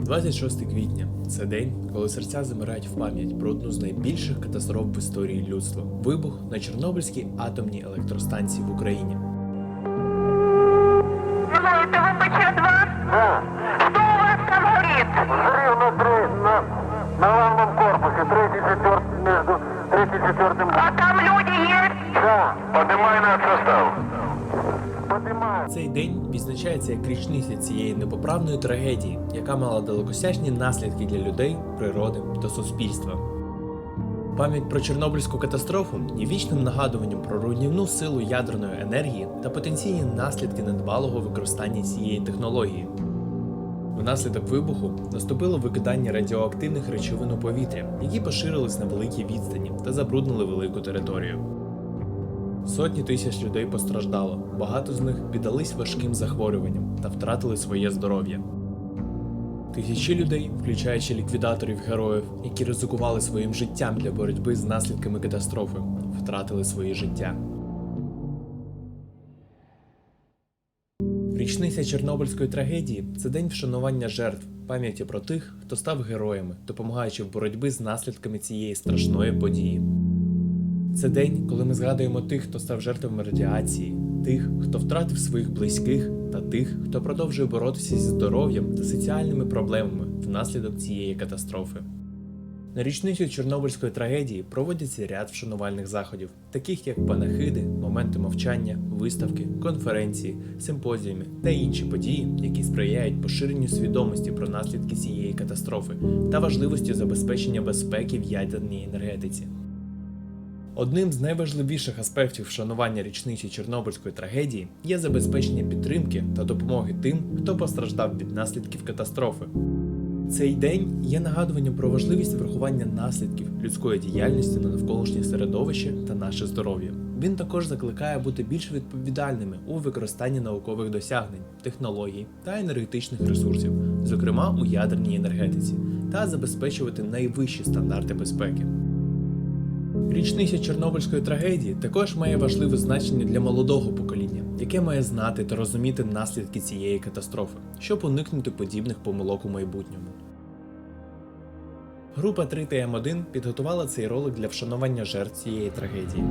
26 квітня це день, коли серця замирають в пам'ять про одну з найбільших катастроф в історії людства вибух на Чорнобильській атомній електростанції в Україні. Алло, это ВПЧ-2? Да, Что у вас там горит? взрыв на, тре- на, на главном корпусе, третий, четвертый, между третий и четвертым. А там люди есть? Да, поднимай наш состав. Цей день відзначається як річниця цієї непоправної трагедії, яка мала далекосяжні наслідки для людей, природи та суспільства. Пам'ять про Чорнобильську катастрофу є вічним нагадуванням про руйнівну силу ядерної енергії та потенційні наслідки недбалого використання цієї технології. Внаслідок вибуху наступило викидання радіоактивних речовин у повітря, які поширились на великій відстані та забруднили велику територію. Сотні тисяч людей постраждало, багато з них піддались важким захворюванням та втратили своє здоров'я. Тисячі людей, включаючи ліквідаторів героїв, які ризикували своїм життям для боротьби з наслідками катастрофи, втратили своє життя. Річниця Чорнобильської трагедії це день вшанування жертв, пам'яті про тих, хто став героями, допомагаючи в боротьбі з наслідками цієї страшної події. Це день, коли ми згадуємо тих, хто став жертвами радіації, тих, хто втратив своїх близьких, та тих, хто продовжує боротися зі здоров'ям та соціальними проблемами внаслідок цієї катастрофи. На річницю Чорнобильської трагедії проводяться ряд вшанувальних заходів, таких як панахиди, моменти мовчання, виставки, конференції, симпозіуми та інші події, які сприяють поширенню свідомості про наслідки цієї катастрофи та важливості забезпечення безпеки в ядерній енергетиці. Одним з найважливіших аспектів вшанування річниці Чорнобильської трагедії є забезпечення підтримки та допомоги тим, хто постраждав від наслідків катастрофи. Цей день є нагадуванням про важливість врахування наслідків людської діяльності на навколишнє середовище та наше здоров'я. Він також закликає бути більш відповідальними у використанні наукових досягнень, технологій та енергетичних ресурсів, зокрема у ядерній енергетиці, та забезпечувати найвищі стандарти безпеки. Річниця Чорнобильської трагедії також має важливе значення для молодого покоління, яке має знати та розуміти наслідки цієї катастрофи, щоб уникнути подібних помилок у майбутньому. Група 3 ТМ1 підготувала цей ролик для вшанування жертв цієї трагедії.